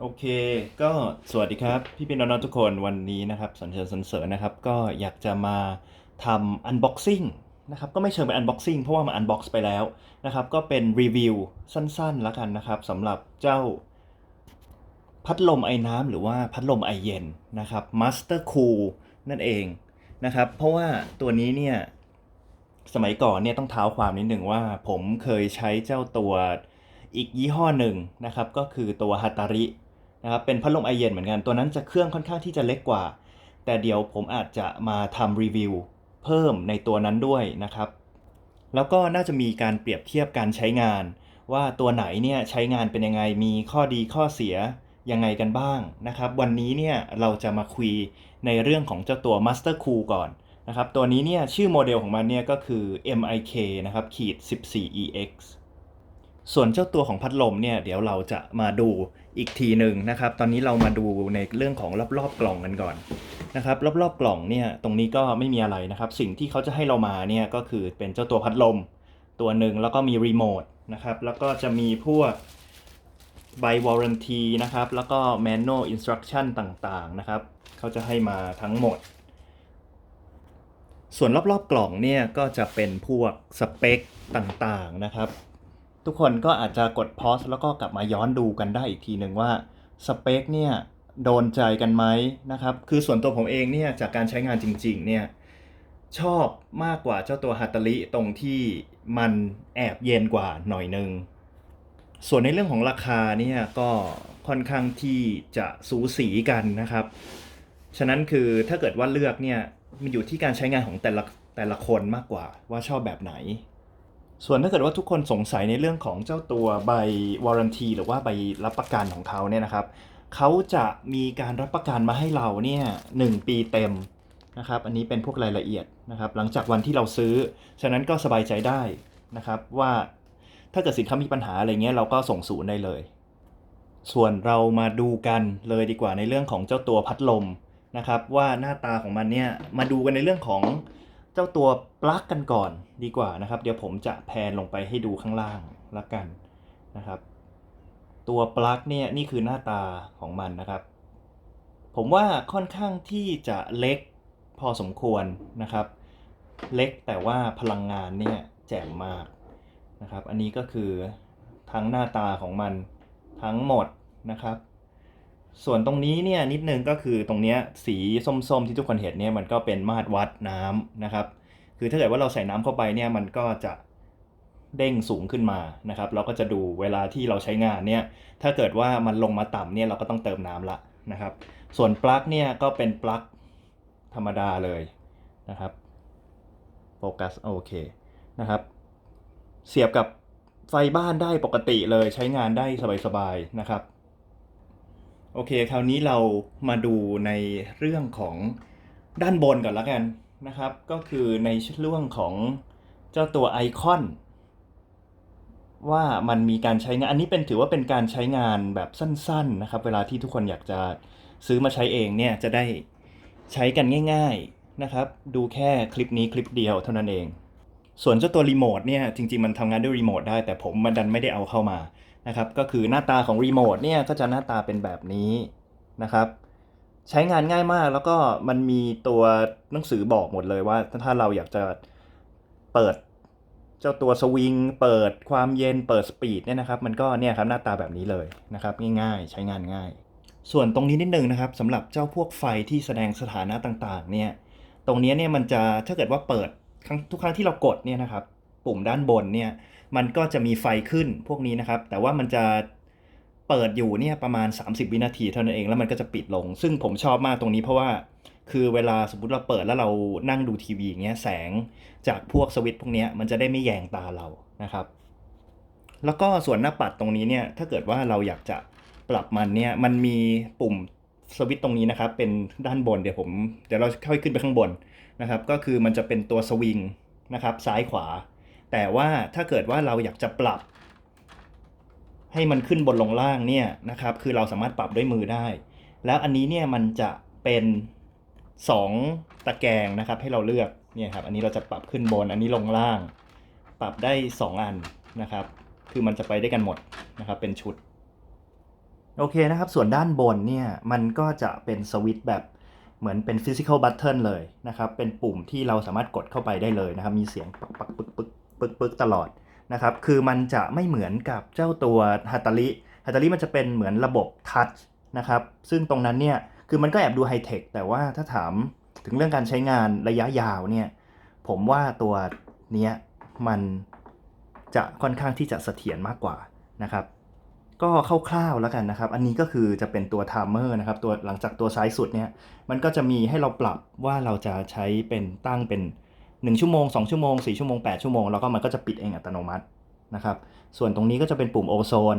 โอเค ก็สวัสดีครับ พี่พี่น้องๆทุกคนวันนี้นะครับสันเชิญสันเสริญนะครับ ก็อยากจะมาทำ unboxing นะครับ ก็ไม่เชิงเป็น unboxing เพราะว่ามัน unbox ไปแล้วนะครับ ก็เป็นรีวิวสั้นๆแล้วกันนะครับสำหรับเจ้าพัดลมไอ้น้ำหรือว่าพัดลมไอเย็นนะครับ Master Cool นั่นเองนะครับ เพราะว่าตัวนี้เนี่ยสมัยก่อนเนี่ยต้องเท้าความนิดหนึ่งว่า ผมเคยใช้เจ้าตัวอีกยี่ห้อหนึ่งนะครับ ก็คือตัวฮัตตาริ นะครับเป็นพัดลมไอเย็นเหมือนกันตัวนั้นจะเครื่องค่อนข้างที่จะเล็กกว่า แต่เดี๋ยวผมอาจจะมาทำรีวิวเพิ่มในตัวนั้นด้วยนะครับ แล้วก็น่าจะมีการเปรียบเทียบการใช้งาน ว่าตัวไหนเนี่ยใช้งานเป็นยังไงมีข้อดีข้อเสียยังไงกันบ้างนะครับ วันนี้เนี่ยเราจะมาคุยในเรื่องของเจ้าตัว Master Cool ก่อนนะครับ ตัวนี้เนี่ยชื่อโมเดลของมันเนี่ยก็คือ MIK นะครับขีด 14EX ส่วนเจ้าตัวของพัดลมเนี่ยเดี๋ยวเราจะมาดูอีกทีหนึ่งนะครับ ตอนนี้เรามาดูในเรื่องของรอบๆกล่องกันก่อนนะครับ รอบๆกล่องเนี่ยตรงนี้ก็ไม่มีอะไรนะครับ สิ่งที่เขาจะให้เรามาเนี่ยก็คือเป็นเจ้าตัวพัดลมตัวหนึ่งแล้วก็มีรีโมทนะครับแล้วก็จะมีพวกใบวอร์ a n ตีนะครับแล้วก็ manual instruction ต่างๆนะครับเขาจะให้มาทั้งหมด ส่วนรอบๆกล่องเนี่ยก็จะเป็นพวกสเปคต่างๆนะครับ ทุกคนก็อาจจะกดพอสแล้วก็กลับมาย้อนดูกันได้อีกทีหนึ่งว่าสเปคเนี่ยโดนใจกันไหมนะครับ คือส่วนตัวผมเองเนี่ยจากการใช้งานจริง ๆ เนี่ยชอบมากกว่าเจ้าตัวฮัตตาริตรงที่มันแอบเย็นกว่าหน่อยนึง ส่วนในเรื่องของราคาเนี่ยก็ค่อนข้างที่จะสูสีกันนะครับ ฉะนั้นคือถ้าเกิดว่าเลือกเนี่ยมันอยู่ที่การใช้งานของแต่ละแต่ละคนมากกว่าว่าชอบแบบไหน ส่วนถ้าเกิดว่าทุกคนสงสัยในเรื่องของเจ้าตัวใบวารันตีหรือว่าใบรับประกันของเขาเนี่ยนะครับเขาจะมีการรับประกันมาให้เราเนี่ยหนึ่งปีเต็มนะครับ อันนี้เป็นพวกรายละเอียดนะครับ หลังจากวันที่เราซื้อ ฉะนั้นก็สบายใจได้นะครับว่าถ้าเกิดสินค้ามีปัญหาอะไรเงี้ยเราก็ส่งศูนย์ได้เลย ส่วนเรามาดูกันเลยดีกว่าในเรื่องของเจ้าตัวพัดลมนะครับ ว่าหน้าตาของมันเนี่ยมาดูกันในเรื่องของ เจ้าตัวปลั๊กกันก่อนดีกว่านะครับ เดี๋ยวผมจะแพนลงไปให้ดูข้างล่างละกันนะครับ ตัวปลั๊กเนี่ยนี่คือหน้าตาของมันนะครับ ผมว่าค่อนข้างที่จะเล็กพอสมควรนะครับ เล็กแต่ว่าพลังงานเนี่ยแจ่มมากนะครับ อันนี้ก็คือทั้งหน้าตาของมันทั้งหมดนะครับ ส่วนตรงนี้เนี่ยนิดนึงก็คือตรงเนี้ยสีส้มๆที่ทุกคนเห็นเนี่ยมันก็เป็นมาตรวัดน้ำนะครับ คือถ้าเกิดว่าเราใส่น้ำเข้าไปเนี่ยมันก็จะเด้งสูงขึ้นมานะครับ เราก็จะดูเวลาที่เราใช้งานเนี่ยถ้าเกิดว่ามันลงมาต่ำเนี่ยเราก็ต้องเติมน้ำละนะครับ ส่วนปลั๊กเนี่ยก็เป็นปลั๊กธรรมดาเลยนะครับโฟกัสโอเคนะครับ เสียบกับไฟบ้านได้ปกติเลยใช้งานได้สบายๆนะครับ โอเค คราวนี้เรามาดูในเรื่องของด้านบนก่อนแล้วกันนะครับ ก็คือในเรื่องของเจ้าตัวไอคอน ว่ามันมีการใช้งาน อันนี้เป็นถือว่าเป็นการใช้งานแบบสั้น ๆนะครับ เวลาที่ทุกคนอยากจะซื้อมาใช้เองเนี่ยจะได้ใช้กันง่าย ๆนะครับ ดูแค่คลิปนี้คลิปเดียวเท่านั้นเอง ส่วนเจ้าตัวรีโมทเนี่ยจริงๆมันทำงานด้วยรีโมทได้แต่ผมมันดันไม่ได้เอาเข้ามา นะครับก็คือหน้าตาของรีโมทเนี่ยก็จะหน้าตาเป็นแบบนี้นะครับใช้งานง่ายมากแล้วก็มันมีตัวหนังสือบอกหมดเลยว่า ถ้าเราอยากจะเปิดเจ้าตัวสวิงเปิดความเย็นเปิดสปีดเนี่ยนะครับมันก็เนี่ยครับหน้าตาแบบนี้เลยนะครับง่ายๆ ใช้งานง่าย ส่วนตรงนี้นิดนึงนะครับสำหรับเจ้าพวกไฟที่แสดงสถานะต่างๆเนี่ยตรงนี้เนี่ยมันจะถ้าเกิดว่าเปิดทุกครั้งที่เรากดเนี่ยนะครับปุ่มด้านบนเนี่ย มันก็จะมีไฟขึ้นพวกนี้นะครับ แต่ว่ามันจะเปิดอยู่เนี่ยประมาณ 30 วินาทีเท่านั้นเอง แล้วมันก็จะปิดลง ซึ่งผมชอบมากตรงนี้เพราะว่าคือเวลาสมมติเราเปิดแล้วเรานั่งดูทีวีอย่างเงี้ยแสงจากพวกสวิตช์พวกเนี้ยมันจะได้ไม่แยงตาเรานะครับ แล้วก็ส่วนหน้าปัดตรงนี้เนี่ยถ้าเกิดว่าเราอยากจะปรับมันเนี่ยมันมีปุ่มสวิตช์ตรงนี้นะครับ เป็นด้านบนเดี๋ยวผมเดี๋ยวเราค่อยขึ้นไปข้างบนนะครับ ก็คือมันจะเป็นตัวสวิงนะครับซ้ายขวา แต่ว่าถ้าเกิดว่าเราอยากจะปรับ ให้มันขึ้นบนลงล่างเนี่ยนะครับ คือเราสามารถปรับด้วยมือได้ แล้วอันนี้เนี่ยมันจะเป็น 2 ตะแกรงนะครับ ให้เราเลือกเนี่ยครับ อันนี้เราจะปรับขึ้นบน อันนี้ลงล่าง ปรับได้ 2 อันนะครับ คือมันจะไปได้กันหมดนะครับ เป็นชุด โอเคนะครับ ส่วนด้านบนเนี่ย มันก็จะเป็นสวิตช์แบบเหมือนเป็น physical button เลยนะครับ เป็นปุ่มที่เราสามารถกดเข้าไปได้เลยนะครับ มีเสียง ปักปักปึกปึกปึกปึกตลอดนะครับ คือมันจะไม่เหมือนกับเจ้าตัวฮัตตาริฮัตตาริมันจะเป็นเหมือนระบบทัชนะครับ ซึ่งตรงนั้นเนี่ย คือมันก็แอบดูไฮเทคแต่ว่าถ้าถามถึงเรื่องการใช้งานระยะยาวเนี่ย ผมว่าตัวเนี้ยมันจะค่อนข้างที่จะเสถียรมากกว่านะครับ ก็คร่าวๆแล้วกันนะครับ อันนี้ก็คือจะเป็นตัวไทม์เมอร์นะครับ ตัวหลังจากตัวซ้ายสุดเนี่ย มันก็จะมีให้เราปรับว่าเราจะใช้เป็นตั้งเป็น 1 ชั่วโมง 2 ชั่วโมง 4 ชั่วโมง 8 ชั่วโมง แล้วก็มันก็จะปิดเองอัตโนมัตินะครับ ส่วนตรงนี้ก็จะเป็นปุ่มโอโซน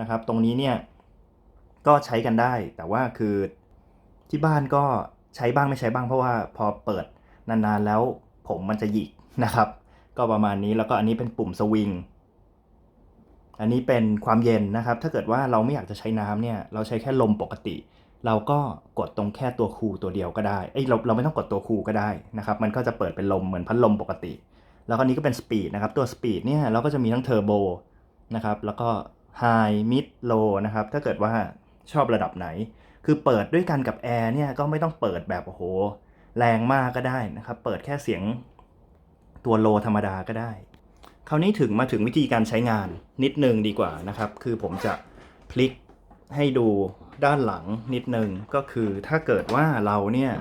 นะครับ ตรงนี้เนี่ยก็ใช้กันได้ แต่ว่าคือที่บ้านก็ใช้บ้างไม่ใช้บ้างเพราะว่าพอเปิดนานๆแล้วผมมันจะหยิกนะครับ ก็ประมาณนี้แล้วก็อันนี้เป็นปุ่มสวิงอันนี้เป็นความเย็นนะครับ ถ้าเกิดว่าเราไม่อยากจะใช้น้ำเนี่ย เราใช้แค่ลมปกติ เราก็กดตรงแค่ตัวคูตัวเดียวก็ได้เอ้ยเราเราไม่ต้องกดตัวคูก็ได้นะครับ มันก็จะเปิดเป็นลมเหมือนพัดลมปกติ แล้วก็นนี้ก็เป็นสปีดนะครับ ตัวสปีดเนี่ยเราก็จะมีทั้งเทอร์โบนะครับ แล้วก็ไฮมิดโลนะครับ ถ้าเกิดว่าชอบระดับไหน คือเปิดด้วยกันกับแอร์เนี่ยก็ไม่ต้องเปิดแบบโอ้โห แรงมากก็ได้นะครับ เปิดแค่เสียงตัวโลธรรมดาก็ได้ คราวนี้ถึงมาถึงวิธีการใช้งานนิดนึงดีกว่านะครับ คือผมจะพลิกให้ดู ด้านหลังนิดนึงก็คือถ้าเกิดว่าเราเนี่ย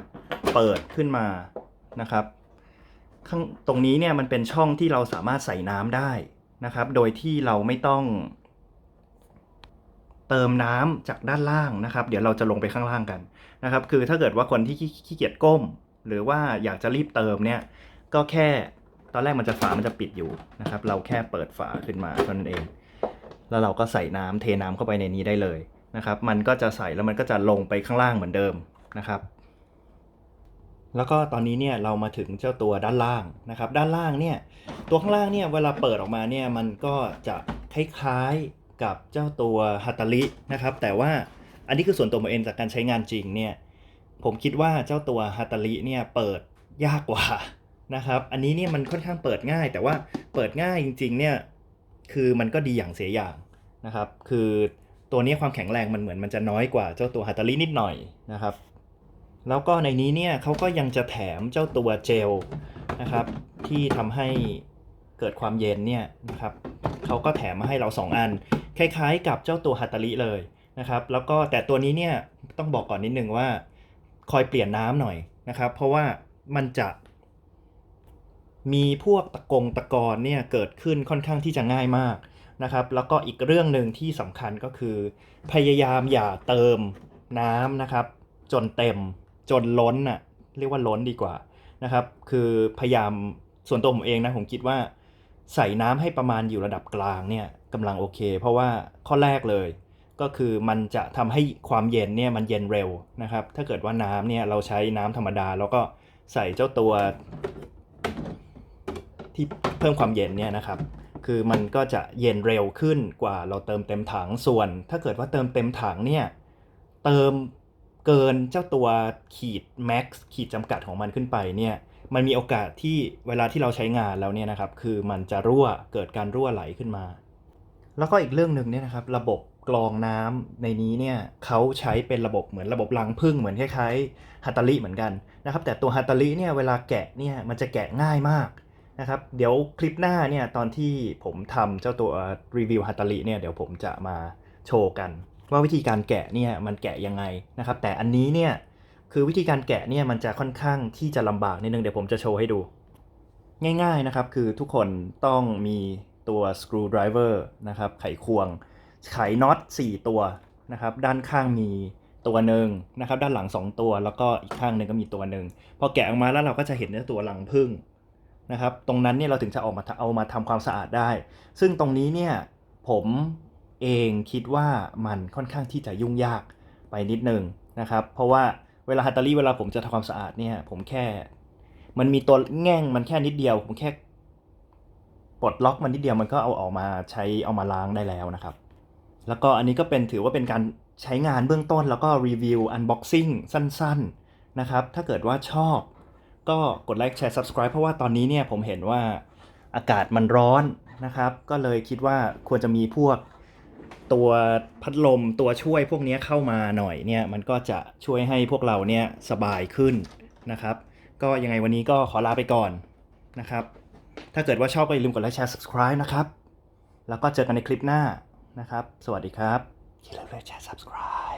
เปิดขึ้นมานะครับข้างตรงนี้เนี่ยมันเป็นช่องที่เราสามารถใส่น้ำได้นะครับ โดยที่เราไม่ต้องเติมน้ำจากด้านล่างนะครับ เดี๋ยวเราจะลงไปข้างล่างกันนะครับ คือถ้าเกิดว่าคนที่ขี้เกียจก้ม หรือว่าอยากจะรีบเติมเนี่ย ก็แค่ตอนแรกมันจะฝา มันจะปิดอยู่นะครับ เราแค่เปิดฝาขึ้นมาเท่านั้นเอง แล้วเราก็ใส่น้ำเทน้ำเข้าไปในนี้ได้เลย นะครับ มันก็จะใส่แล้วมันก็จะลงไปข้างล่างเหมือนเดิมนะครับ แล้วก็ตอนนี้เนี่ยเรามาถึงเจ้าตัวด้านล่างนะครับ ด้านล่างเนี่ยตัวข้างล่างเนี่ยเวลาเปิดออกมาเนี่ยมันก็จะคล้ายๆกับเจ้าตัวฮัตตารินะครับ แต่ว่าอันนี้คือส่วนตัวผมเองจากการใช้งานจริงเนี่ยผมคิดว่าเจ้าตัวฮัตตาริเนี่ยเปิดยากกว่านะครับ อันนี้เนี่ยมันค่อนข้างเปิดง่าย แต่ว่าเปิดง่ายจริงๆเนี่ยคือมันก็ดีอย่างเสียอย่างนะครับ คือ ตัวนี้ความแข็งแรงมันเหมือนมันจะน้อยกว่าเจ้าตัวฮัตตารินิดหน่อยนะครับ แล้วก็ในนี้เนี่ยเขาก็ยังจะแถมเจ้าตัวเจลนะครับที่ทำให้เกิดความเย็นเนี่ยนะครับเขาก็แถมมาให้เรา 2 อัน คล้ายๆ กับเจ้าตัวฮัตตาริเลยนะครับ แล้วก็แต่ตัวนี้เนี่ยต้องบอกก่อนนิดนึงว่าคอยเปลี่ยนน้ำหน่อยนะครับ เพราะว่ามันจะมีพวกตะกงตะกอนเนี่ยเกิดขึ้นค่อนข้างที่จะง่ายมาก นะครับแล้วก็อีกเรื่องหนึ่งที่สำคัญก็คือ พยายามอย่าเติมน้ำนะครับ จนเต็มจนล้นน่ะเรียกว่าล้นดีกว่านะครับคือพยายามส่วนตัวผมเองนะผมคิดว่า ใส่น้ำให้ประมาณอยู่ระดับกลางเนี่ยกำลังโอเค เพราะว่าข้อแรกเลย ก็คือมันจะทำให้ความเย็นเนี่ยมันเย็นเร็วนะครับ ถ้าเกิดว่าน้ำเนี่ยเราใช้น้ำธรรมดา แล้วก็ใส่เจ้าตัวที่เพิ่มความเย็นเนี่ยนะครับ คือมันก็จะเย็นเร็วขึ้นกว่าเราเติมเต็มถังส่วน ถ้าเกิดว่าเติมเต็มถังเนี่ยเติมเกินเจ้าตัวขีดแม็กซ์ขีดจำกัดของมันขึ้นไปเนี่ยมันมีโอกาสที่เวลาที่เราใช้งานแล้วเนี่ยนะครับคือมันจะรั่วเกิดการรั่วไหลขึ้นมา แล้วก็อีกเรื่องหนึ่งเนี่ยนะครับระบบกรองน้ำในนี้เนี่ยเขาใช้เป็นระบบเหมือนระบบรังผึ้งเหมือนคล้ายๆฮัตตาริเหมือนกันนะครับแต่ตัวฮัตตาริเนี่ยเวลาแกะเนี่ยมันจะแกะง่ายมาก นะครับ เดี๋ยวคลิปหน้าเนี่ยตอนที่ผมทำเจ้าตัวรีวิวฮัตตาริเนี่ยเดี๋ยวผมจะมาโชว์กัน ว่าวิธีการแกะเนี่ยมันแกะยังไงนะครับ แต่อันนี้เนี่ยคือวิธีการแกะเนี่ยมันจะค่อนข้างที่จะลำบากนิดนึงเดี๋ยวผมจะโชว์ให้ดู ง่าย ๆนะครับ คือทุกคนต้องมีตัว screwdriver นะครับ ไขควง ไขน็อต 4 ตัวนะครับ ด้านข้างมีตัวหนึ่งนะครับ ด้านหลัง 2 ตัว แล้วก็อีกข้างหนึ่งก็มีตัวหนึ่ง พอแกะออกมาแล้วเราก็จะเห็นในตัวหลังพึ่ง นะครับตรงนั้นเนี่ยเราถึงจะออกมาเอามาทำความสะอาดได้ ซึ่งตรงนี้เนี่ยผมเองคิดว่ามันค่อนข้างที่จะยุ่งยากไปนิดนึงนะครับเพราะว่าเวลาฮัตตารี่เวลาผมจะทำความสะอาดเนี่ยผมแค่ มันมีตัวแง่งมันแค่นิดเดียว ผมแค่ปลดล็อกมันนิดเดียวมันก็เอาออกมาใช้เอามาล้างได้แล้วนะครับ แล้วก็อันนี้ก็เป็นถือว่าเป็นการใช้งานเบื้องต้นแล้วก็รีวิวอันบ็อกซิ่งสั้น ๆนะครับ ถ้าเกิดว่าชอบ ก็กดไลค์แชร์ subscribe เพราะว่าตอนนี้เนี่ยผมเห็นว่าอากาศมันร้อนนะครับ ก็เลยคิดว่าควรจะมีพวกตัวพัดลมตัวช่วยพวกนี้เข้ามาหน่อยเนี่ยมันก็จะช่วยให้พวกเราเนี่ยสบายขึ้นนะครับ ก็ยังไงวันนี้ก็ขอลาไปก่อนนะครับ ถ้าเกิดว่าชอบก็อย่าลืมกดไลค์แชร์ subscribe นะครับ แล้วก็เจอกันในคลิปหน้านะครับ สวัสดีครับอย่าลืมกดไลค์แชร์ subscribe